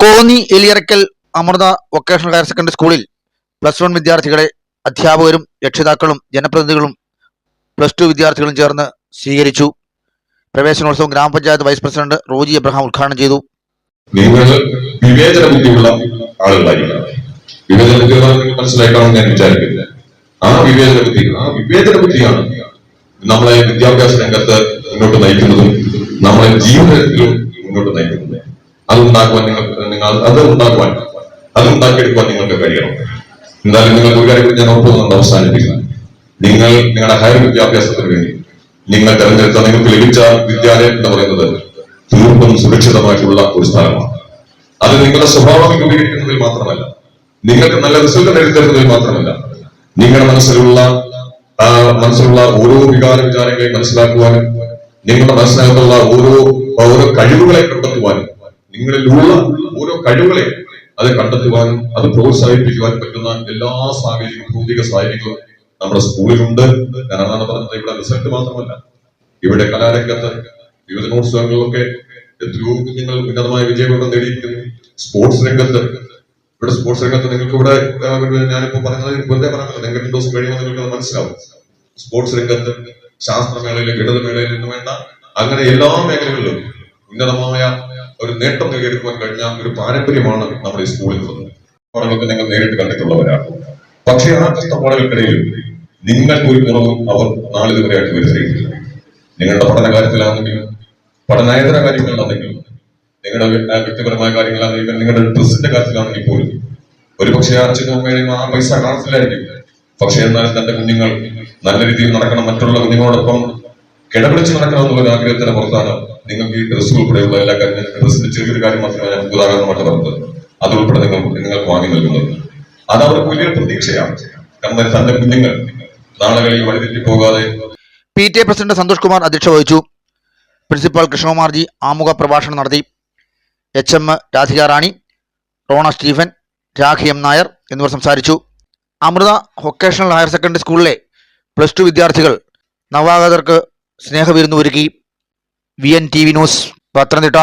Konni Eliyarakkal Amrita vocational higher secondary സ്കൂളിൽ plus one വിദ്യാർത്ഥികളെ അധ്യാപകരും രക്ഷിതാക്കളും ജനപ്രതിനിധികളും പ്ലസ് ടു വിദ്യാർത്ഥികളും ചേർന്ന് സ്വീകരിച്ചു. പ്രവേശനോത്സവം ഗ്രാമപഞ്ചായത്ത് വൈസ് പ്രസിഡന്റ് റോജി എബ്രഹാം ഉദ്ഘാടനം ചെയ്തു. വിവേചന ബുദ്ധിയുള്ള ആളുകളായിരിക്കണം വിവേചന ബുദ്ധി മനസ്സിലാക്കണമെന്ന് ഞാൻ വിചാരിക്കുന്നില്ല ആ വിവേചന വിവേചന ബുദ്ധിയാണ് നമ്മളെ വിദ്യാഭ്യാസ രംഗത്ത് മുന്നോട്ട് നയിക്കുന്നതും നമ്മളെ ജീവിതത്തിലും മുന്നോട്ട് നയിക്കുന്നതും. അതുണ്ടാക്കുവാൻ നിങ്ങൾ നിങ്ങൾ അത് ഉണ്ടാക്കുവാൻ അത് ഉണ്ടാക്കിയെടുക്കുവാൻ നിങ്ങൾക്ക് കഴിയണം. എന്തായാലും നിങ്ങൾ ഒരു കാര്യം ഞാൻ ഒപ്പുന്നുണ്ട് അവസാനിപ്പിക്കുക നിങ്ങൾ നിങ്ങളുടെ ഹയർ വിദ്യാഭ്യാസത്തിന് വേണ്ടി നിങ്ങൾ തെരഞ്ഞെടുത്ത നിങ്ങൾക്ക് ലഭിച്ച വിദ്യാലയം എന്ന് പറയുന്നത് തീർത്തും സുരക്ഷിതമായിട്ടുള്ള ഒരു സ്ഥലമാണ്. അത് നിങ്ങളുടെ സ്വഭാവം രൂപീകരിക്കുന്നതിൽ മാത്രമല്ല നിങ്ങൾക്ക് നല്ല റിസൾട്ട് നേടിത്തരുന്നതിൽ മാത്രമല്ല നിങ്ങളുടെ മനസ്സിലുള്ള മനസ്സിലുള്ള ഓരോ വികാര വിചാരങ്ങളെയും മനസ്സിലാക്കുവാനും നിങ്ങളുടെ മനസ്സിനകത്തുള്ള ഓരോ ഓരോ കഴിവുകളെ കണ്ടെത്തുവാനും നിങ്ങളിലുള്ള ഓരോ കഴിവുകളെ അത് കണ്ടെത്തുവാനും അത് പ്രോത്സാഹിപ്പിക്കുവാനും പറ്റുന്ന എല്ലാ സാഹചര്യ ഭൗതിക സാഹചര്യങ്ങളും നമ്മുടെ സ്കൂളിലുണ്ട്. ഞാൻ പറഞ്ഞത്. ഇവിടെ റിസൾട്ട് മാത്രമല്ല. ഇവിടെ കലാരംഗത്ത് യുവജനോത്സവങ്ങളിലൊക്കെ എത്രയോ കുഞ്ഞുങ്ങൾ ഉന്നതമായ വിജയപൂർവം നേടിയിരിക്കുന്നു. സ്പോർട്സ് രംഗത്ത്. ഇവിടെ സ്പോർട്സ് രംഗത്ത് നിങ്ങൾക്ക് ഇവിടെ ഞാനിപ്പോ പറഞ്ഞത് വെറുതെ പറഞ്ഞത് നിങ്ങൾ രണ്ടു ദിവസം കഴിയുമ്പോൾ നിങ്ങൾക്ക് മനസ്സിലാവും. സ്പോർട്സ് രംഗത്ത് ശാസ്ത്രമേളയിലും ഗണിതമേളയിലും എന്ന് വേണ്ട. അങ്ങനെ എല്ലാ മേഖലകളിലും ഉന്നതമായ നേട്ടം നേടിയെടുക്കുവാൻ കഴിഞ്ഞ ഒരു പാരമ്പര്യമാണ് നമ്മുടെ ഈ സ്കൂളിൽ ഉള്ളത്. പഠനമൊക്കെ ഞങ്ങൾ നേരിട്ട് കണ്ടിട്ടുള്ളവരാണ്. പക്ഷേ ആ കഷ്ടപ്പാടുകൾക്കിടയിൽ നിങ്ങൾക്ക് ഒരു കുറവും അവർ നാളിതുവരെയായിട്ട് വരുത്തിയിട്ടില്ല. നിങ്ങളുടെ പഠന കാര്യത്തിലാണെങ്കിലും പഠനേതര കാര്യങ്ങളിലാണെങ്കിലും നിങ്ങളുടെ വ്യ- ആ വ്യക്തിപരമായ കാര്യങ്ങളാണെങ്കിലും നിങ്ങളുടെ ഡ്രസ്സിന്റെ കാര്യത്തിലാണെങ്കിൽ പോലും ഒരു പക്ഷേ അച്ഛനും അമ്മയുടെയും ആ പൈസ കാണത്തില്ലായിരിക്കും. പക്ഷേ എന്നാലും തന്റെ കുഞ്ഞുങ്ങൾ നല്ല രീതിയിൽ നടക്കണം. മറ്റുള്ള കുഞ്ഞുങ്ങളോടൊപ്പം കിടപിടിച്ച് നടക്കണം എന്നുള്ള ആഗ്രഹത്തിന്റെ പുറത്താണ് നിങ്ങൾക്ക് ഈ ഡ്രസ്സ് ഉൾപ്പെടെയുള്ള എല്ലാ കാര്യങ്ങളും ഡ്രസ്സിന്റെ ചെറിയൊരു കാര്യം മാത്രമേ ഞാൻ ഉദാഹരണമായിട്ട് പറഞ്ഞത്. അത് ഉൾപ്പെടെ നിങ്ങൾ നിങ്ങൾക്ക് വാങ്ങി നൽകുന്നത്. അത് അവർക്ക് വലിയൊരു പ്രതീക്ഷയാണ്. കാരണം തന്റെ കുഞ്ഞുങ്ങൾ. നാളുകളിൽ വഴിതെറ്റി പോകാതെ. P T A president Santhosh Kumar അധ്യക്ഷ വഹിച്ചു. പ്രിൻസിപ്പാൾ കൃഷ്ണകുമാർജി ആമുഖ പ്രഭാഷണം നടത്തി. H M Radhika Rani Rona Stephen Rakhi M Nair എന്നിവർ സംസാരിച്ചു. അമൃത വൊക്കേഷണൽ ഹയർ സെക്കൻഡറി സ്കൂളിലെ പ്ലസ് ടു വിദ്യാർത്ഥികൾ നവാഗതർക്ക് സ്നേഹവിരുന്ന് ഒരുക്കി. V N T V news Pathanamthitta.